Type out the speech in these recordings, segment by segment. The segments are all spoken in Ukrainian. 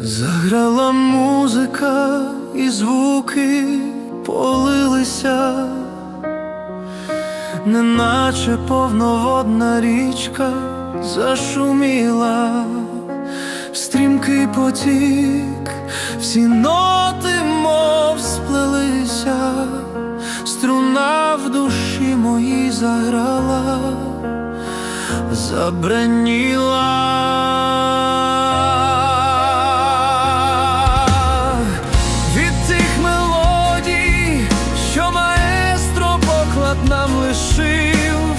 Заграла музика і звуки полилися, неначе повноводна річка зашуміла, стрімкий потік, всі ноти мов сплелися, струна в душі моїй заграла, забраніла лишив,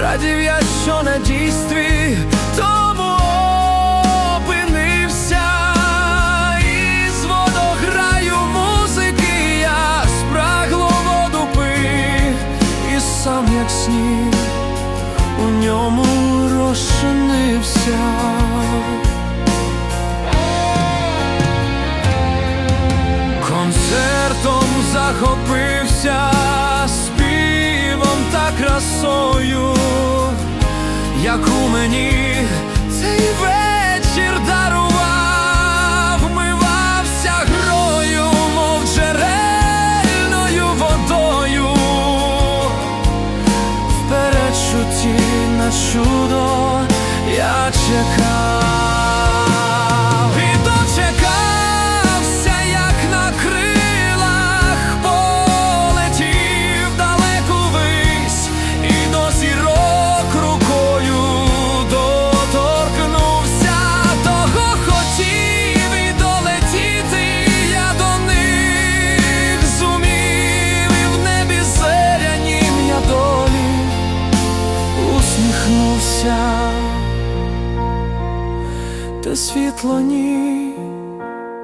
радів я, що на дійстві тому опинився, із водограю музики я спрагло воду пив, і сам як сніг у ньому розчинився. Концертом захопився sonho те світло ні.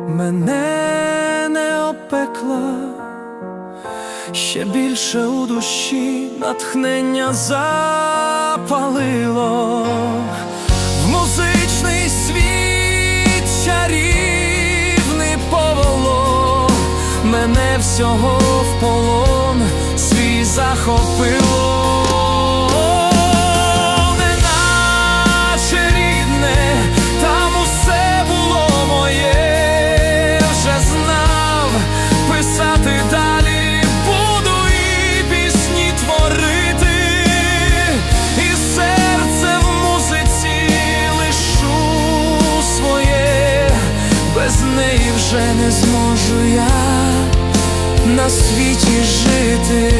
Мене не опекла, ще більше у душі натхнення запалило. Музичний світ чарівний повело, мене всього в полон свій захопило. Жити.